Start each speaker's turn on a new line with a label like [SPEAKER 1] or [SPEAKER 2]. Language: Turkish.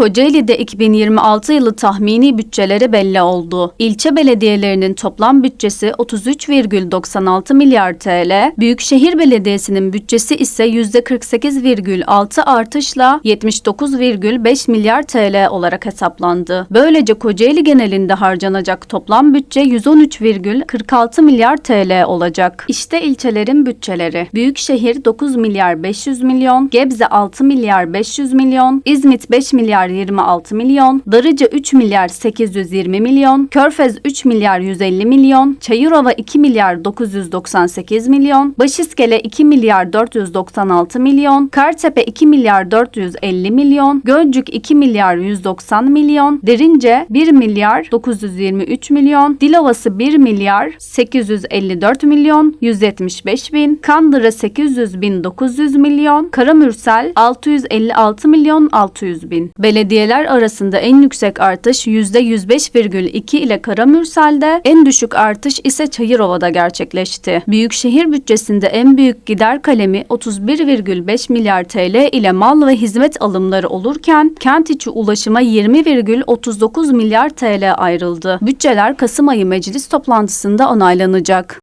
[SPEAKER 1] Kocaeli'de 2026 yılı tahmini bütçeleri belli oldu. İlçe belediyelerinin toplam bütçesi 33,96 milyar TL, Büyükşehir Belediyesi'nin bütçesi ise %48,6 artışla 79,5 milyar TL olarak hesaplandı. Böylece Kocaeli genelinde harcanacak toplam bütçe 113,46 milyar TL olacak. İşte ilçelerin bütçeleri. Büyükşehir 9 milyar 500 milyon, Gebze 6 milyar 500 milyon, İzmit 5 milyar 26 milyon, Darıca 3 milyar 820 milyon, Körfez 3 milyar 150 milyon, Çayırova 2 milyar 998 milyon, Başiskele 2 milyar 496 milyon, Kartepe 2 milyar 450 milyon, Gölcük 2 milyar 190 milyon, Derince 1 milyar 923 milyon, Dilovası 1 milyar 854 milyon 175 bin, Kandıra 800 bin 900 milyon, Karamürsel 656 milyon 600 bin. Belediyeler arasında en yüksek artış %105,2 ile Karamürsel'de, en düşük artış ise Çayırova'da gerçekleşti. Büyükşehir bütçesinde en büyük gider kalemi 31,5 milyar TL ile mal ve hizmet alımları olurken kent içi ulaşıma 20,39 milyar TL ayrıldı. Bütçeler Kasım ayı meclis toplantısında onaylanacak.